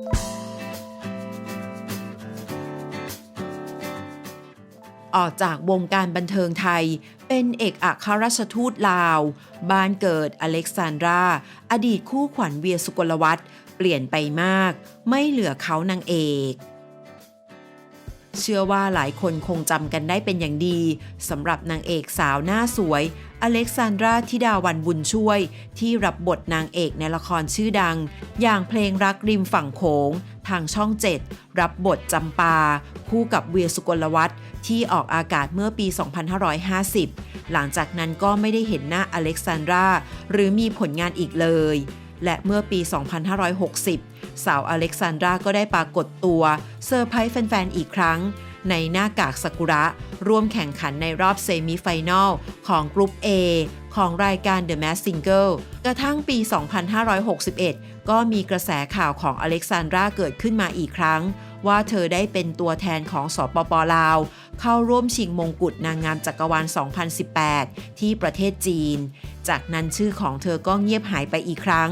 ออกจากวงการบันเทิงไทย เป็นเอกอัครราชทูตลาว บ้านเกิดอเล็กซานดรา อดีตคู่ขวัญเวียสุกลวัฒน์เปลี่ยนไปมาก ไม่เหลือเขานางเอก เชื่อว่าหลายคนคงจำกันได้เป็นอย่างดีสำหรับนางเอกสาวหน้าสวย อเล็กซานดราธิดาวันบุญช่วย ที่รับบทนางเอกในละครชื่อดัง อย่างเพลงรักริมฝั่งโขง ทางช่อง 7 รับบทจำปา คู่กับเวียสุกลวัฒน์ที่ออกอากาศเมื่อปี 2550 หลังจากนั้นก็ไม่ได้เห็นหน้าอเล็กซานดราหรือมีผลงานอีกเลย และเมื่อปี 2560 สาวอเล็กซานดราก็ได้ปรากฏตัวเซอร์ไพรส์แฟนๆ อีกครั้ง ในหน้ากากซากุระ ร่วมแข่งขันในรอบเซมิไฟแนลของกรุ๊ป A ของรายการ The Mask Singer กระทั่งปี 2561 ก็มีกระแสข่าวของอเล็กซานดราเกิดขึ้นมาอีกครั้ง ว่าเธอได้เป็นตัวแทนของสปปลาว เข้าร่วมชิงมงกุฎนางงามจักรวาล 2018 ที่ประเทศจีน จากนั้นชื่อของเธอก็เงียบหายไปอีกครั้ง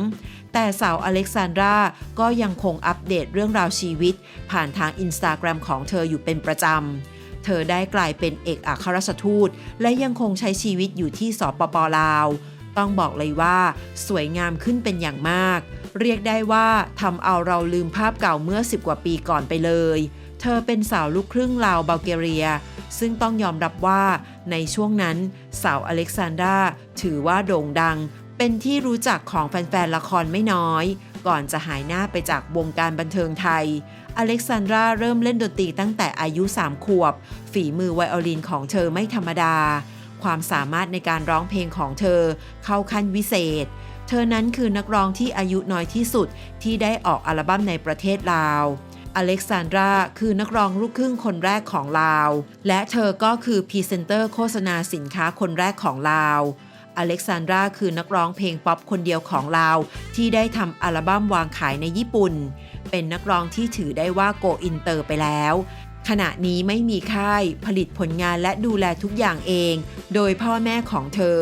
แต่สาวอเล็กซานดราก็ยังคงอัปเดตเรื่องราวชีวิต ผ่านทางอินสตาแกรมของเธออยู่เป็นประจำเธอได้กลายเป็นเอกอัครราชทูต และยังคงใช้ชีวิตอยู่ที่สปปลาว ต้องบอกเลยว่าสวยงามขึ้นเป็นอย่างมาก เรียกได้ว่าทำเอาเราลืมภาพเก่าเมื่อ 10 กว่าปีก่อนไปเลย เธอเป็นสาวลูกครึ่งลาวบัลแกเรีย ซึ่งต้องยอมรับว่าในช่วงนั้นสาวอเล็กซานดราถือว่าโด่งดัง เป็นที่รู้จักของแฟนๆละครไม่น้อย ก่อนจะหายหน้าไปจากวงการบันเทิงไทย อเล็กซานดราเริ่มเล่นดนตรีตั้งแต่อายุ 3 ขวบ ฝีมือไวโอลินของเธอไม่ธรรมดา ความสามารถในการร้องเพลงของเธอเข้าขั้นวิเศษเธอนั้นคือนักร้องที่อายุน้อยที่สุดที่ได้ออกอัลบั้มในประเทศลาว อเล็กซานดราคือนักร้องลูกครึ่งคนแรกของลาว และเธอก็คือพรีเซนเตอร์โฆษณาสินค้าคนแรกของลาว อเล็กซานดราคือนักร้องเพลงป๊อปคนเดียวของลาว ที่ได้ทำอัลบั้มวางขายในญี่ปุ่น เป็นนักร้องที่ถือได้ว่าโกอินเตอร์ไปแล้ว ขณะนี้ไม่มีค่ายผลิตผลงานและดูแลทุกอย่างเอง โดยพ่อแม่ของเธอ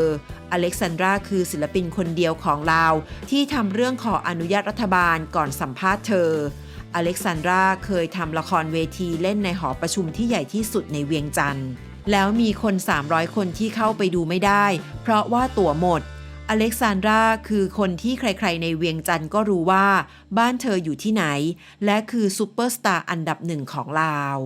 อเล็กซานดราคือศิลปินคนเดียวของลาว ที่ทำเรื่องขออนุญาตรัฐบาลก่อนสัมภาษณ์เธอ อเล็กซานดราเคยทำละครเวทีเล่นในหอประชุมที่ใหญ่ที่สุดในเวียงจันทร์แล้วมีคน 300 คนที่เข้าไปดูไม่ได้ เพราะว่าตั๋วหมด อเล็กซานดราคือคนที่ใครๆ ในเวียงจันทร์ก็รู้ว่า บ้านเธออยู่ที่ไหน และคือซูเปอร์สตาร์อันดับหนึ่งของลาว